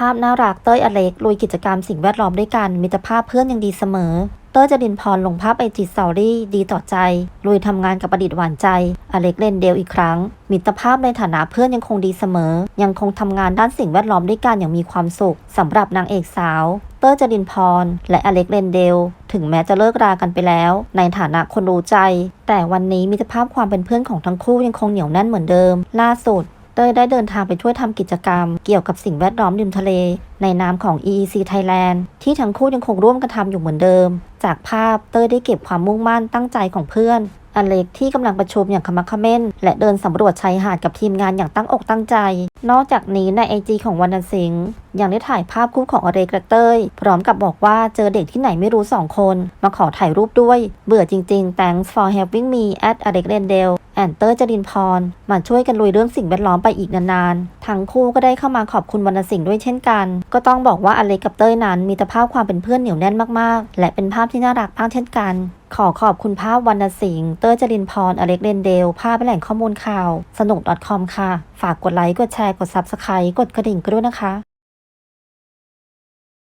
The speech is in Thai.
ภาพน่ารักเต้ยอเล็กลุยกิจกรรมสิ่งแวดล้อมด้วยกัน มิตรภาพเพื่อนยังดีเสมอ เต้ยจรินพรลงภาพไอจีสตอรี่ดีต่อใจ ลุยทำงานกับอดีตหวานใจ อเล็กเลนเดลอีกครั้ง มิตรภาพในฐานะเพื่อนยังคงดีเสมอ ยังคงทำงานด้านสิ่งแวดล้อมด้วยกันอย่างมีความสุขสำหรับนางเอกสาว เต้ยจรินพร และอเล็กเรนเดล ถึงแม้จะเลิกรากันไปแล้ว ในฐานะคนรู้ใจ แต่วันนี้มิตรภาพความเป็นเพื่อนของทั้งคู่ยังคงเหนียวแน่นเหมือนเดิม ล่าสุด ต้ยได้เดินทางไปช่วยทำกิจกรรม เกี่ยวกับสิ่งแวดล้อมริมทะเล ในนามของ EEC Thailand ที่ทั้งคู่ยังคงร่วมกันทำอยู่เหมือนเดิม จากภาพเต้ยได้เก็บความมุ่งมั่นตั้งใจของเพื่อน อเล็กที่กำลังประชุมอย่างขมักขม้น และเดินสำรวจชายหาดกับทีมงานอย่างตั้งอกตั้งใจ นอกจากนี้ในไอจีของวรรณสิงห์ยังได้ถ่ายภาพคู่ของอเล็กและเต้ย พร้อมกับบอกว่าเจอเด็กที่ไหนไม่รู้สองคน มาขอถ่ายรูปด้วย เบื่อจริง ๆ thanks for having me at อเล็กเรนเดลแอนเตอร์จรินพรมาช่วยกันลุยเรื่องสิ่งแวดล้อมไปอีกนานๆ ทั้งคู่ก็ได้เข้ามาขอบคุณวรรณสิงห์ด้วยเช่นกัน ก็ต้องบอกว่าอเล็กกับเต้ยนั้นมีตภาพความเป็นเพื่อนเหนียวแน่นมากๆ และเป็นภาพที่น่ารักมากเช่นกัน ขอขอบคุณภาพวรรณสิงห์เตอร์จรินพร อเล็กเรนเดล ภาพแหล่งข้อมูลข่าว สนุก .com ค่ะ ฝากกดไลค์ กดแชร์ กด Subscribe กดกระดิ่งกันด้วยนะคะ